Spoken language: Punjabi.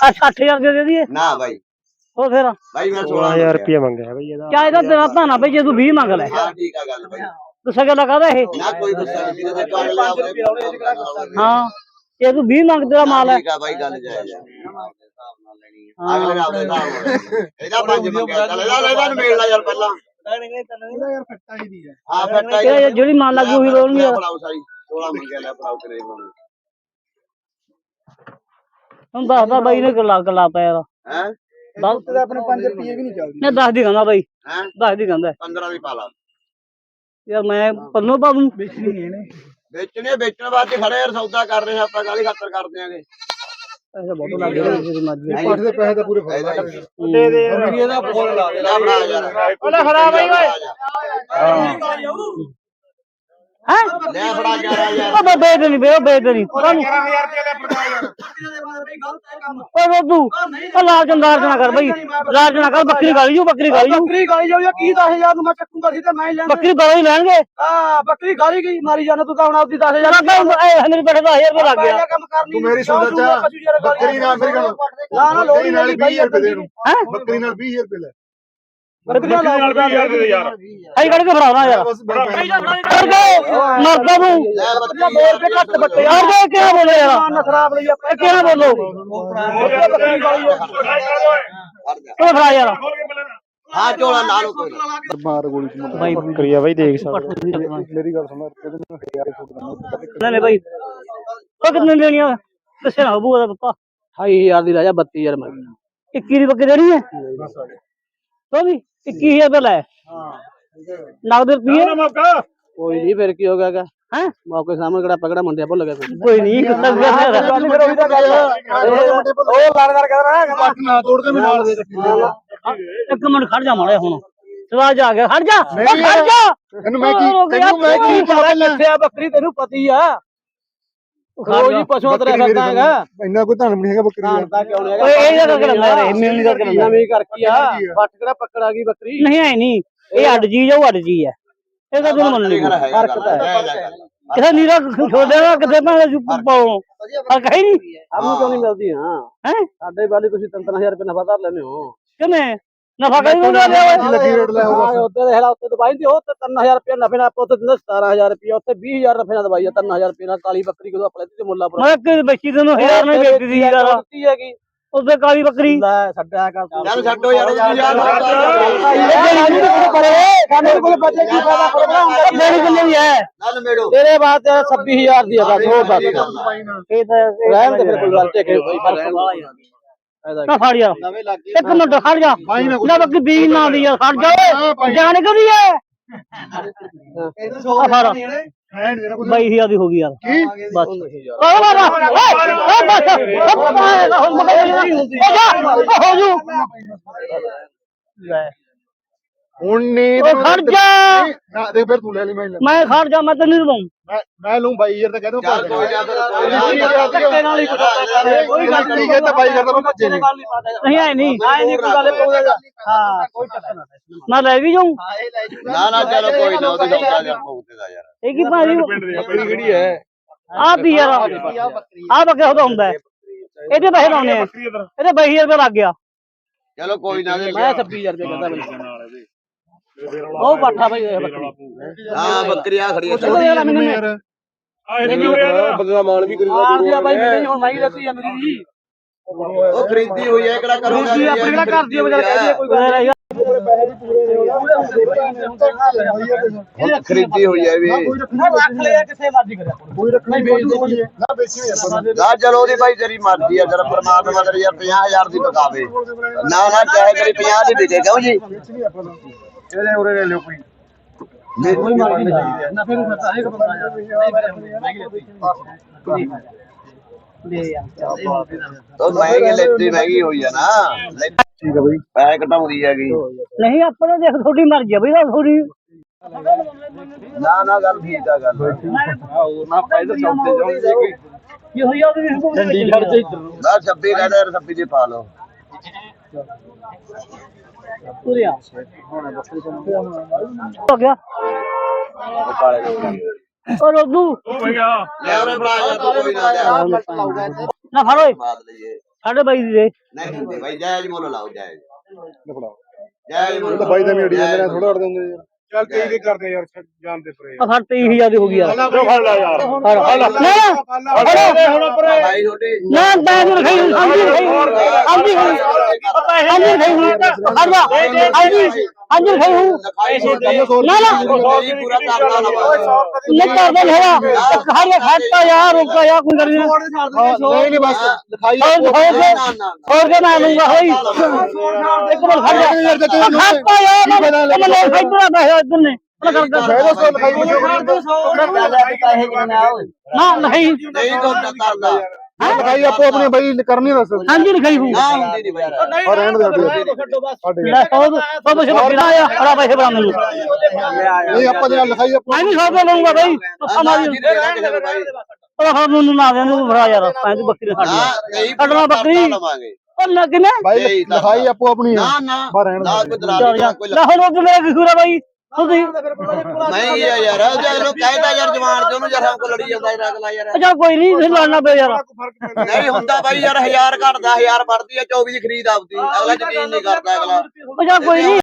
ਆ 60000 ਦੇ ਦੇ ਦਈਏ? ਨਾ ਬਾਈ। ਉਹ ਫਿਰ? ਬਾਈ ਮੈਂ 16000 ਰੁਪਏ ਮੰਗਿਆ ਬਈ ਇਹਦਾ ਚਾਹੇ ਤਾਂ ਤੇਰਾ ਧਾਨਾ ਬਈ ਜੇ ਤੂੰ 20 ਮੰਗ ਲੈ। ਹਾਂ ਠੀਕ ਆ ਗੱਲ ਬਾਈ। ਗੁੱਸਾ ਗੱਲਾਂ ਕਾਹਦਾ ਇਹ? ਨਾ ਕੋਈ ਗੁੱਸਾ ਨਹੀਂ ਜਿਹਦੇ ਤੇ ਕਰ ਲਿਆ ਉਹਦੇ ਹਾਂ ਜੇ ਤੂੰ 20 ਮੰਗ ਤੇਰਾ ਮਾਲ ਹੈ। ਠੀਕ ਆ ਬਾਈ ਗੱਲ ਜਾਇਜ਼ ਆ। ਅਗਲੇ ਨਾਲ ਇਹਦਾ ਪੰਜ ਮੰਗਿਆ ਚੱਲ ਇਹਦਾ ਇਹਦਾ ਯਾਰ ਪਹਿਲਾਂ। ਆ ਜਿਹੜੀ ਮੰਨ ਲੱਗੀ ਉਹੀ ਲੋੜ ਨਹੀਂ ਸਾਈ 16 ਮੰਗਿਆ ਲੈ ਕਰੇ ਹੁਣ ਦੱਸਦਾ ਬਾਈ ਨੇ ਗੱਲਾਂ ਗੱਲਾਂ ਪਿਆ ਹੈ? ਦੱਸ ਤੇ ਆਪਣੇ 5 ਰੁਪਏ ਵੀ ਨਹੀਂ ਚੱਲਦੀ। ਨੇ ਦੱਸ ਦੀ ਕਹਿੰਦਾ ਬਾਈ। ਹੈ? ਦੱਸ ਦੀ ਕਹਿੰਦਾ। 15 ਦੀ ਪਾ ਲਾ। ਯਾਰ ਮੈਂ ਪੰਨੋ ਪਾ ਦੂੰ ਵੇਚਣੀ ਨਹੀਂ ਇਹਨੇ। ਵੇਚਣੇ ਵੇਚਣ ਵਾਸਤੇ ਖੜੇ ਯਾਰ ਸੌਦਾ ਕਰ ਰਹੇ ਆ ਆਪਾਂ ਕਾਲੀ ਖਾਤਰ ਕਰ ਦਿਆਂਗੇ ਪੈਸੇ ਬਹੁਤ ਲੱਗ ਗਏ ਮੇਰੀ ਮਰਜ਼ੀ ਪਾਠ ਦੇ ਪੈਸੇ ਤਾਂ ਪੂਰੇ ਫੜ ਇਹਦਾ ਦੇ ਦੇ ਇਹਦਾ ਫੋਨ ਲਾ ਇਹਦਾ ਬਣਾ ਯਾਰ। ਉਹਦਾ ਖੜਾ ਬਾਈ ਓਏ ਹੈ? ਲੈ ਫੜਾ 11000 ਉਹ ਮੈਂ ਵੇਚ ਨਹੀਂ ਬੇ ਵੇਚ ਨਹੀਂ ਕਾਹਨੂੰ 11000 ਰੁਪਏ ਲੈ ਪੜਦਾ ਓਏ ਬੱਬੂ ਉਹ ਲਾਲ ਚੰਦਾਰ ਨਾ ਕਰ ਬਈ। ਲਾਲ ਚੰਦਾ ਕਰ ਬੱਕਰੀ ਗਾਲੀ ਜੂ ਬੱਕਰੀ ਗਾਲੀ ਜੂ ਬੱਕਰੀ ਗਾਲੀ ਜਾਊ ਕੀ 10000 ਨੂੰ ਮੈਂ ਚੱਕੂਗਾ ਸੀ ਤੇ ਮੈਂ ਹੀ ਲੈਣਾ ਬੱਕਰੀ ਗਾਲੀ ਲੈਣਗੇ। ਆ ਬੱਕਰੀ ਗਾਲੀ ਗਈ ਮਾਰੀ ਜਾਣਾ ਤੂੰ ਤਾਂ ਹੁਣ ਆਪਦੀ 10000 ਜਰਾ ਕੰਮ ਇਹ ਮੇਰੇ ਪੈਸੇ 10000 ਰੁਪਏ ਲੱਗ ਗਿਆ। ਤੂੰ ਮੇਰੀ ਸੁਣ ਚਾਚਾ ਬੱਕਰੀ ਨਾਲ ਗੱਲ ਨਾ ਨਾ ਲੋੜੀ ਨਾਲ ਨਾਲ 20 ਰੁਪਏ ਦੇ ਨੂੰ ਹੈ? ਬੱਕਰੀ ਨਾਲ 20 ਰੁਪਏ ਲੈ। ਬੱਕਰੀ ਨਾਲ 20000 ਦੇ ਯਾਰ। ਆਈ ਕੱਢ ਕੇ ਫੜਾਉਣਾ ਯਾਰ। ਬਸ ਪੈਸੇ ਕਰ ਦੇ ਮਰਦਾ ਨੂੰ ਲੈ ਬੱਕਰੀ। ਦੋ ਰੁਪਏ ਘੱਟ ਬੱਟੇ। ਯਾਰ ਦੇ ਕਿਹੜਾ ਬੋਲੇ ਯਾਰ? ਨਾ ਖਰਾਬ ਲਈ ਆਪਣੇ ਇਹ ਕਿਹੜਾ ਬੋਲੋ? ਬੱਕਰੀ ਗਾਲੀ ਫੜ ਜਾ। ਉਹ ਫੜਾ ਯਾਰ? ਹਾਂ ਝੋਲਾ ਲਾ ਲਓ ਕੋਈ। ਨਾ। ਮਾਰ ਗੋਲੀ ਚ ਮੁੰਡਾ ਬਾਈ ਬੱਕਰੀ ਆ ਬਈ ਦੇਖ ਸਕਦੇ। ਹੋ। ਮੇਰੀ ਗੱਲ ਸੁਣ ਇਹਦੇ ਨੂੰ 1000 ਫੁੱਟ ਨਹੀਂ ਨਹੀਂ ਬਾਈ। ਉਹ ਕਿੰਨੇ ਦੇਣੀ ਆ? ਦੱਸੇ ਨਾ ਬੂਆ ਦਾ ਪਪਾ 28000 ਦੀ ਲੈ ਜਾ 32000 ਮੈਂ। 21 ਦੀ ਬੱਕਰੀ ਦੇਣੀ ਹੈ? ਤੋ ਵੀ 21000 ਰੁਪਏ ਲੈ? ਨਗਦ ਰੁਪਏ ਕੋਈ ਨਹੀਂ ਫਿਰ ਕੀ ਹੋ ਗਿਆਗਾ ਹੈ? ਮੌਕੇ ਸਾਹਮਣੇ ਕਿਹੜਾ ਪਕੜਾ ਮੁੰਡਿਆ ਭੁੱਲ ਗਿਆ ਕੋਈ ਨਹੀਂ ਫਿਰ ਉਹੀ ਤਾਂ ਗੱਲ ਉਹ ਲੜ ਲੜ ਕਹਿੰਦਾ ਪੱਟ ਨਾ ਤੋੜ ਕੇ ਮੈਂ ਨਾਲ ਦੇ ਇੱਕ ਮਿੰਟ ਖੜ ਜਾ ਮਾੜੇ ਹੁਣ। ਸਵਾਜ ਆ ਗਿਆ ਖੜ ਜਾ। ਖੜ ਜਾ। ਇਹਨੂੰ ਮੈਂ ਕੀ ਤੈਨੂੰ ਮੈਂ ਕੀ ਸਾਰਾ ਲੱਥਿਆ ਬੱਕਰੀ ਤੈਨੂੰ ਪਤੀ ਆ। ਰੋਜ਼ ਹੀ ਪਸ਼ੂਆਂ ਤੇ ਕਰਦਾ ਹੈਗਾ। ਇੰਨਾ ਕੋਈ ਧਨ ਨਹੀਂ ਹੈਗਾ ਬੱਕਰੀ ਦਾ। ਕਿਉਂ ਨਹੀਂ ਹੈਗਾ? ਓਏ ਇਹ ਜਿਹੜਾ ਕਰਦਾ ਯਾਰ ਇਹ ਮੇਲ ਨਹੀਂ ਕਰਕੇ ਲੰਦਾ ਨਵੀਂ ਕਰ ਕੀ ਆ। ਬੱਟ ਕਿਹੜਾ ਪਕੜ ਆ ਗਈ ਬੱਕਰੀ? ਨਹੀਂ ਐ ਨਹੀਂ। ਇਹ ਅੱਡ ਆ ਉਹ ਅੱਡ ਚੀਜ਼ ਹੈ ਇਹ ਤਾਂ ਤੈਨੂੰ ਮੰਨਣੀ ਖਰਾ ਹੈਗਾ। ਫ਼ਰਕ ਤਾਂ ਹੈ। ਆ। ਕਿਸੇ ਨੀਰਾ ਛੋੜਿਆ ਦਾ ਕਿਤੇ ਭਾਵੇਂ ਜੁ ਪਾਉ। ਫ਼ਰਕ ਹੈ ਨਹੀਂ। ਸਾਨੂੰ ਕਿਉਂ ਨਹੀਂ ਮਿਲਦੀ ਹਾਂ। ਹੈ? ਸਾਡੇ ਵਾਲੀ ਤੁਸੀਂ 3-3000 ਰੁਪਏ ਨਫਾ ਧਰ ਲੈਂਦੇ ਹੋ। ਕਿਵੇਂ? ਨਫਾ ਕਰੀ ਦੂੰਗਾ ਲਿਆ ਓਏ ਲੱਗੀ ਰੇਟ ਲੈ ਹਾਂ ਉੱਤੇ ਦੇ ਹੈਲਾ ਉੱਤੇ ਦਵਾਈ ਦੀ ਉਹ ਤੇ 3000 ਰੁਪਏ ਨਫੇ ਨਾਲ ਉੱਥੇ ਦਿੰਦੇ 17000 ਰੁਪਏ ਉੱਥੇ 20000 ਨਫੇ ਨਾਲ ਦਵਾਈ ਆ 3000 ਰੁਪਏ ਨਾਲ ਕਾਲੀ ਬੱਕਰੀ ਕਦੋਂ ਆਪਣੇ ਤੇ ਮੁੱਲਾਪੁਰ ਮੈਂ ਕਿ ਬੱਚੀ ਤੈਨੂੰ ਹਜ਼ਾਰ ਨੇ ਵੇਚਦੀ ਸੀ ਯਾਰ ਦਿੱਤੀ ਹੈਗੀ ਉਹਦੇ ਕਾਲੀ ਬੱਕਰੀ ਲੈ ਛੱਡਿਆ ਕਰ ਚੱਲ ਛੱਡੋ ਯਾਰ ਯਾਰ ਸਾਡੇ ਕੋਲ ਬੱਚੇ ਕੀ ਫਾਇਦਾ ਕਰਨਾ ਹੁੰਦਾ ਮੇਰੀ ਕਿੰਨੇ ਦੀ ਹੈ ਨਾਲ ਮੇੜੋ ਤੇਰੇ ਬਾਅਦ 26000 ਦੀ ਆ ਬਸ ਹੋਰ ਬਸ ਇਹ ਤਾਂ ਰਹਿਣ ਦੇ ਫਿਰ ਕੋਈ ਗੱਲ ਟੇਕੇ ਕੋਈ ਪਰ ਰਹਿਣ ਨਾ ਫੜ ਯਾਰ ਨਵੇਂ ਲੱਗ ਗਏ ਇੱਕ ਮਿੰਟ ਖੜ ਜਾ। ਨਾ ਬੱਕੀ ਬੀਜ ਨਾ ਦੀ ਯਾਰ ਖੜ ਜਾ ਓਏ। ਜਾਣ ਕਦੀ ਹੈ ਆ ਫੜ। ਹੈਂਡ ਦੇਣਾ। ਕੋਈ ਬਾਈ ਹਜ਼ਾਰ ਦੀ ਹੋ ਗਈ ਯਾਰ। ਬਸ। ਯਾਰ ਓ ਬਾਬਾ ਓਏ ਓ ਬਸ। ਓ ਬਾਬਾ ਹੁਣ ਮਗਰ ਹੋ ਜਾ। ਹੋ ਜੂ। ਲੈ। ਹੁਣ ਨਹੀਂ ਓ ਖੜ ਜਾ। ਨਾ ਦੇਖ ਫਿਰ ਤੂੰ ਲੈ ਲਈ ਮੈਂ ਲੈ ਮੈਂ ਖੜ ਜਾ ਮੈਂ ਤੈਨੂੰ ਨਹੀਂ ਦਵਾਂ ਮੈਂ ਮੈਂ ਲੂੰ ਬਾਈ ਯਾਰ ਤਾਂ ਕਹਿ ਦੂੰ ਚੱਲ ਕੋਈ ਨਾ ਫਿਰ ਕੋਈ ਨਾ ਨਾਲ ਹੀ ਕੋਈ ਗੱਲ ਨਹੀਂ ਕਹਿੰਦਾ ਬਾਈ ਕਰਦਾ ਮੈਂ ਭੱਜੇ ਨਹੀਂ। ਨਹੀਂ ਆਏ ਨਹੀਂ ਆਏ ਨਹੀਂ ਕੋਈ ਗੱਲ ਪਾਉਂਦਾ ਹਾਂ ਕੋਈ ਚੱਕਰ ਨਾ ਮੈਂ ਲੈ ਵੀ ਜਾਉਂ ਨਾ ਨਾ ਚਲੋ ਕੋਈ ਨਾ ਉਹਦੀ ਦਾ ਯਾਰ। ਇਹ ਕੀ ਭਾਜੀ? ਬੱਕਰੀ ਕਿਹੜੀ ਹੈ? ਆ ਵੀ ਯਾਰ? ਆ। ਬੱਕੇ ਉਹਦਾ ਹੁੰਦਾ। ਇਹਦੇ ਪੈਸੇ ਲਾਉਣੇ ਆ। ਇਹਦੇ 22000 ਰੁਪਏ ਲੱਗ ਗਿਆ। ਚਲੋ ਕੋਈ ਨਾ ਮੈਂ 26000 ਰੁਪਏ ਕਹਿੰਦਾ ਉਹ ਬਾਠਾ ਭਾਈ ਇਹ ਬੱਕਰੀ। ਹਾਂ ਬੱਕਰੀ ਆ ਖੜੀ ਆ। ਚਲੋ ਯਾਰ ਮੈਨੂੰ ਯਾਰ। ਬੰਦਾ ਮਾਲ ਵੀ ਮਾਰ ਦਿਆ ਭਾਈ ਮੈਨੂੰ ਹੁਣ ਮੈਂ ਹੀ ਰੱਖੀ ਆ ਮੇਰੀ ਜੀ। ਉਹ ਖਰੀਦੀ ਹੋਈ ਹੈ ਕਿਹੜਾ ਕਰੋਗਾ? ਜੀ ਆਪਣੇ ਕਿਹੜਾ ਘਰ ਦੀ ਬਜਾਰ ਕਹਿੰਦੀ ਕੋਈ ਗੱਲ ਨਹੀਂ। ਖਰੀਦੀ ਹੋਈ ਹੈ ਵੀ। ਰੱਖ ਲਿਆ ਕਿਸੇ ਮਰਜ਼ੀ ਕਰਿਆ ਕੋਈ ਰੱਖਣਾ ਨਹੀਂ ਵੇਚਦੇ ਨਾ ਚਲੋ ਉਹਦੀ ਭਾਈ ਤੇਰੀ ਮਰਜ਼ੀ ਆ ਜਦ ਪਰਮਾਤਮਾ ਤੇਰੀ ਯਾਰ 50000 ਦੀ ਬਕਾਵੇ ਨਾ ਨਾ ਚਾਹੇ ਤੇਰੀ 50 ਦੀ ਵਿਕੇ ਕਿਉਂ ਜੀ? ਵੇਚਣੀ ਆਪਾਂ ਨੂੰ। ਇਹਦੇ ਉਰੇ ਲੈ ਲਿਓ ਕੋਈ। ਕੋਈ ਮਰਜ਼ੀ ਨਹੀਂ ਨਾ ਫਿਰ ਮੈਂ ਤਾਂ ਇਹ ਬੰਦਾ ਯਾਰ। ਨਹੀਂ ਦੇ ਯਾਰ ਤਾਂ ਮਹਿੰਗੀ ਲੈਤੀ ਮਹਿੰਗੀ ਹੋਈ ਆ ਨਾ। ਠੀਕ ਹੈ ਬਾਈ। ਪੈਸੇ ਘਟਾਉਂਦੀ ਹੈਗੀ ਨਹੀਂ ਆਪਾਂ ਤਾਂ ਦੇਖ ਤੁਹਾਡੀ ਮਰਜ਼ੀ ਆ ਬਈ ਤਾਂ ਥੋੜੀ ਨਾ ਨਾ ਗੱਲ ਠੀਕ ਆ ਗੱਲ। ਨਾ ਫਾਇਦਾ ਚੌਥੇ ਜਾਉਂਦੇ ਕੋਈ ਇਹ ਹੋਈ ਆ ਉਹਦੀ ਚੰਡੀਗੜ੍ਹ ਚ ਇੱਧਰ ਨਾ 26 ਕਹਿੰਦਾ ਯਾਰ 26 ਦੀ ਪਾ ਲਓ। ਪੂਰੇ ਆ ਹੋ ਗਿਆ। ਉਹ ਰੋਦੂ। ਲੈ ਉਹਨੇ ਬਣਾ ਜਾ ਤੂੰ ਕੋਈ ਨਾ ਲਿਆ ਨਾ ਫੜ ਓਏ। ਬਾਦ ਲਈਏ ਸਾਡੇ ਬਾਈ ਦੀ ਦੇ। ਨਹੀਂ ਹੁੰਦੇ ਬਾਈ ਜਾਇਜ਼ ਮੁੱਲ ਲਾਓ ਜਾਇਜ਼। ਫੜਾ ਜਾਇਜ਼ ਮੁੱਲ ਬਾਈ ਦਾ ਵੀ ਅੜੀ ਜਾਂਦੇ ਨੇ ਥੋੜਾ ਅੜ ਦਿੰਦੇ ਯਾਰ ਚੱਲ ਕਈ ਕੀ ਕਰਦੇ ਯਾਰ ਛੱਡ ਜਾਣ ਦੇ ਪਰੇ ਆ ਸਾਡੇ 23000 ਦੀ ਹੋ ਗਈ ਯਾਰ ਫੜ ਲੈ ਯਾਰ ਫੜ ਫੜ ਨਾ ਹੁਣ ਪਰੇ ਬਾਈ ਛੋਟੀ ਨਾ ਮੈਂ ਨਹੀਂ ਰਖਾਈ ਆਂਦੀ ਰਖਾਈ ਆਂਦੀ ਰਖਾਈ ਆਂਦੀ ਰਖਾਈ ਹਰਵਾ ਆਂਦੀ ਆਂਦੀ ਰਖਾਈ ਨਾ ਨਾ ਪੂਰਾ ਕਰਦਾ ਨਾ ਬਾਈ ਨਹੀਂ ਕਰਦਾ ਹੈਗਾ ਹਰ ਇਹ ਖਾਤਾ ਯਾਰ ਰੁਕਾ ਯਾਰ ਕੋਈ ਗੱਲ ਨਹੀਂ ਨਹੀਂ ਨਹੀਂ ਬਸ ਲਿਖਾਈ ਹੋਰ ਹੋਰ ਨਾ ਨਾ ਨਾ ਹੋਰ ਕੇ ਮੈਂ ਲੂੰਗਾ ਹੋਈ ਇੱਕ ਮਿੰਟ ਖੜ ਜਾ ਯਾਰ ਤੇ ਤੂੰ ਖਾਤਾ ਯਾਰ ਮੈਂ ਲੈ ਖਾਈਦਾ ਬਹਿ ਇਧਰ ਨੇ ਨਾ ਕਰਦਾ ਫਾਇਦਾ ਸੋ ਲਿਖਾਈ ਨਾ ਨਹੀਂ ਨਹੀਂ ਕੋਟਾ ਕਰਦਾ ਲਿਖਾਈ ਆਪੋ ਆਪਣੀ ਬਾਈ ਕਰਨੀ ਦੱਸ ਹਾਂਜੀ ਲਿਖਾਈ ਹੂੰ ਨਾ ਹੁੰਦੀ ਨਹੀਂ ਬਾਈ ਔਰ ਰਹਿਣ ਦੇ ਸਾਡੇ ਸਾਡੇ ਲੈ ਸੌ ਸੌ ਪੈਸੇ ਬੱਕਰਾ ਆ ਹਰਾ ਪੈਸੇ ਬਣਾ ਮੈਨੂੰ ਨਹੀਂ ਆਪਾਂ ਜੇ ਲਿਖਾਈ ਆਪਾਂ ਮੈਂ ਨਹੀਂ ਸੌ ਰੁਪਏ ਲਊਂਗਾ ਬਾਈ ਨਾ ਜੀ ਰਹਿਣ ਦੇ ਬਾਈ ਉਹ ਹਾਂ ਮੈਨੂੰ ਨਾ ਦੇ ਨੂੰ ਭਰਾ ਯਾਰ ਪੈਸੇ ਬੱਕਰੀ ਨਾ ਖਾਣੀ ਨਹੀਂ ਕੱਢਣਾ ਬੱਕਰੀ। ਲਵਾਂਗੇ ਉਹ ਲੱਗ ਨੇ ਬਾਈ ਨਹੀਂ, ਨਾ, ਲਿਖਾਈ ਆਪੋ ਆਪਣੀ ਨਾ ਹੈ ਨਾ ਬਾਹਰ ਰਹਿਣ ਨਾ ਦੇ ਕੋਈ ਦਲਾਲ ਚੱਲ ਨਹੀਂ ਯਾਰ ਕੋਈ ਲੈ ਹੁਣ ਉਹ ਮੇਰਾ ਕਸੂਰ ਆ ਬਾਈ ਤੁਸੀਂ ਨਹੀਂ ਯਾਰ ਯਾਰ ਜੇ ਕਹਿੰਦਾ ਯਾਰ ਜਵਾਨ ਚ ਉਹਨੂੰ ਯਾਰ ਹਮ ਕੋ ਲੜੀ ਜਾਂਦਾ ਯਾਰ ਅਗਲਾ ਯਾਰ। ਅੱਛਾ ਕੋਈ ਨਹੀਂ ਤੁਸੀਂ ਲੜਨਾ ਪਿਆ ਯਾਰ। ਨਹੀਂ ਹੁੰਦਾ ਬਾਈ ਯਾਰ 1000 ਘਟਦਾ 1000 ਵੱਧਦੀ ਹੈ 24 ਦੀ ਖਰੀਦ ਆਉਂਦੀ ਅਗਲਾ ਯਕੀਨ ਨਹੀਂ ਕਰਦਾ ਅਗਲਾ। ਅੱਛਾ ਕੋਈ ਨਹੀਂ।